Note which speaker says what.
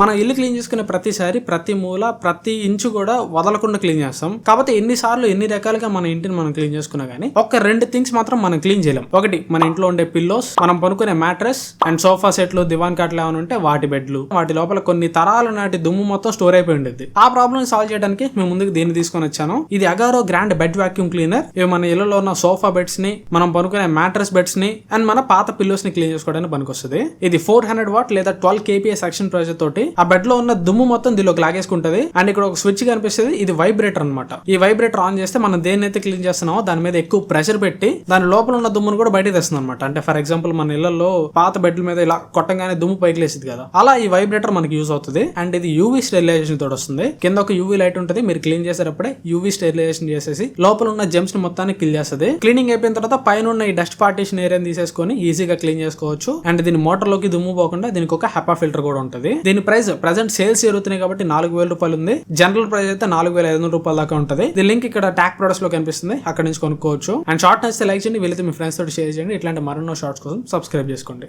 Speaker 1: మనం ఇల్లు క్లీన్ చేసుకునే ప్రతిసారి ప్రతి మూల ప్రతి ఇంచు కూడా వదలకుండా క్లీన్ చేస్తాం. కాకపోతే ఎన్నిసార్లు ఎన్ని రకాలుగా మన ఇంటిని మనం క్లీన్ చేసుకున్నా కానీ ఒక రెండు థింగ్స్ మాత్రం మనం క్లీన్ చేయలేం. ఒకటి మన ఇంట్లో ఉండే పిల్లోస్ మనం పనుకునే మ్యాట్రెస్ అండ్ సోఫా సెట్లు దివాన్ కాట్లు ఏమైనా ఉంటే వాటి బెడ్లు. వాటి లోపల కొన్ని తరాల నాటి దుమ్ము మొత్తం స్టోర్ అయిపోయి ఉండేది ఆ ప్రాబ్లమ్ సాల్వ్ చేయడానికి మేము ముందుకు దీన్ని తీసుకొని వచ్చాను. ఇది Agaro grand bed vacuum cleaner ఇవి మన ఇళ్ళలో ఉన్న సోఫా బెడ్స్ని మనం పనుకునే మ్యాట్రెస్ బెడ్స్ని అండ్ మన పాత పిల్లోస్ని క్లీన్ చేసుకోవడానికి పనికొస్తుంది. ఇది ఫోర్ హండ్రెడ్ వాట్ లేదా ట్వెల్వ్ కేపీఎస్ యాక్షన్ ప్రైజ్ తోటి ఆ బెడ్లో ఉన్న దుమ్ము మొత్తం దీనిలోకి లాగేసుకుంటది. అండ్ ఇక్కడ ఒక స్విచ్ కనిపిస్తుంది. ఇది వైబ్రేటర్ అన్నమాట. ఈ వైబ్రేటర్ ఆన్ చేస్తే మనం దేన్నైతే క్లీన్ చేస్తున్నామో దాని మీద ఎక్కువ ప్రెషర్ పెట్టి దాని లోపల ఉన్న దుమ్మును కూడా బయట తెస్తుంది అనమాట అంటే ఫర్ ఎగ్జాంపుల్ మన ఇళ్ళలో పాత బెడ్ల మీద ఇలా కొట్టంగానే దుమ్ము పైకి లేసింది కదా. అలా ఈ వైబ్రేటర్ మనకి యూజ్ అవుతుంది. అండ్ ఇది యూవీ స్టెరిలైజేషన్ తోటి వస్తుంది. కింద ఒక యూవీ లైట్ ఉంటుంది. మీరు క్లీన్ చేసేటప్పుడే యూవీ స్టెరిలైజేషన్ చేసేసి లోపల ఉన్న జెమ్స్ని మొత్తాన్ని కిల్ చేస్తుంది. క్లీనింగ్ అయిపోయిన తర్వాత పైన ఉన్న ఈ డస్ట్ పార్టీషన్ ఏరియాని తీసేసుకొని ఈజీగా క్లీన్ చేసుకోవచ్చు. అండ్ దీని మోటార్లోకి దుమ్ము పోకుండా దీనికి ఒక హెపా ఫిల్టర్ కూడా ఉంటుంది. దీని ప్రైస్ ప్రజెంట్ సేల్స్ జరుగుతున్నాయి కాబట్టి నాలుగు వేల రూపాయలు ఉంది. జనరల్ ప్రైస్ అయితే నాలుగు వేల ఐదు వందల రూపాయల దాకా ఉంటుంది. ఇది లింక్ ఇక్కడ ట్యాక్ ప్రొడక్ట్స్లో కనిపిస్తుంది. అక్కడ నుంచి కొనుక్కోవచ్చు. అండ్ షార్ట్ నచ్చితే లైక్ చేయండి. వీలైతే మీ ఫ్రెండ్స్ తోటి షేర్ చేయండి. ఇట్లాంటి మరెన్నో షార్ట్స్ కోసం సబ్స్క్రైబ్ చేసుకోండి.